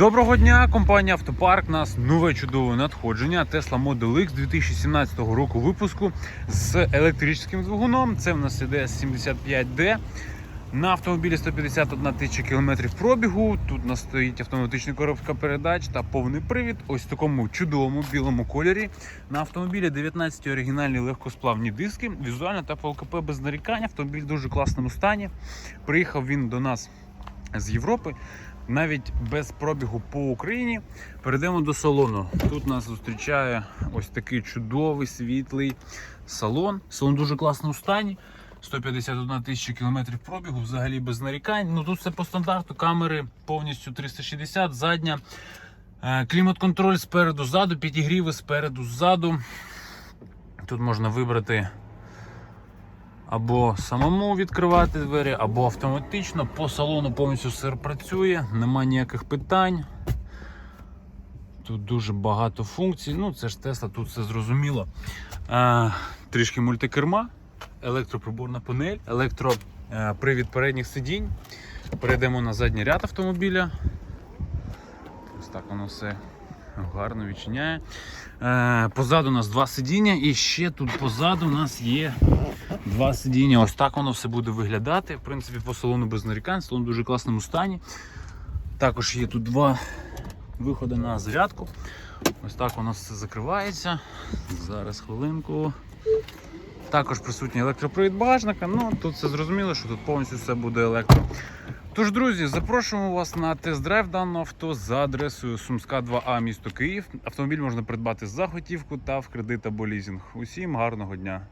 Доброго дня, компанія Автопарк. У нас нове чудове надходження. Tesla Model X 2017 року випуску з електричним двигуном. Це в нас іде 75D. На автомобілі 151 тисяча кілометрів пробігу. Тут у нас стоїть автоматична коробка передач та повний привід. Ось в такому чудовому білому кольорі. На автомобілі 19 оригінальні легкосплавні диски. Візуально та по ЛКП без нарікань. Автомобіль в дуже класному стані. Приїхав він до нас з Європи. Навіть без пробігу по Україні перейдемо до салону. Тут нас зустрічає ось такий чудовий світлий салон. Салон дуже класному стані. 151 тисяча кілометрів пробігу, взагалі без нарікань. Ну тут все по стандарту. Камери повністю 360, задня. Е, Клімат-контроль спереду, ззаду, підігріви спереду, ззаду. Тут можна вибрати або самому відкривати двері, або автоматично. По салону повністю все працює, нема ніяких питань. Тут дуже багато функцій. Ну, це ж Тесла, тут все зрозуміло. А, трішки мультикерма, електроприборна панель, електропривід передніх сидінь. Перейдемо на задній ряд автомобіля. Ось так воно все гарно відчиняє. Е, позаду у нас два сидіння, і ще тут позаду у нас є два сидіння. Ось так воно все буде виглядати. В принципі, по салону без нарікань, салон в дуже класному стані. Також є тут два виходи на зарядку. Ось так воно все закривається. Зараз хвилинку. Також присутній електропривід багажника. Ну тут все зрозуміло, що тут повністю все буде електро. Тож, друзі, запрошуємо вас на тест-драйв даного авто за адресою Сумська 2А, місто Київ. Автомобіль можна придбати за готівку та в кредит або лізинг. Усім гарного дня!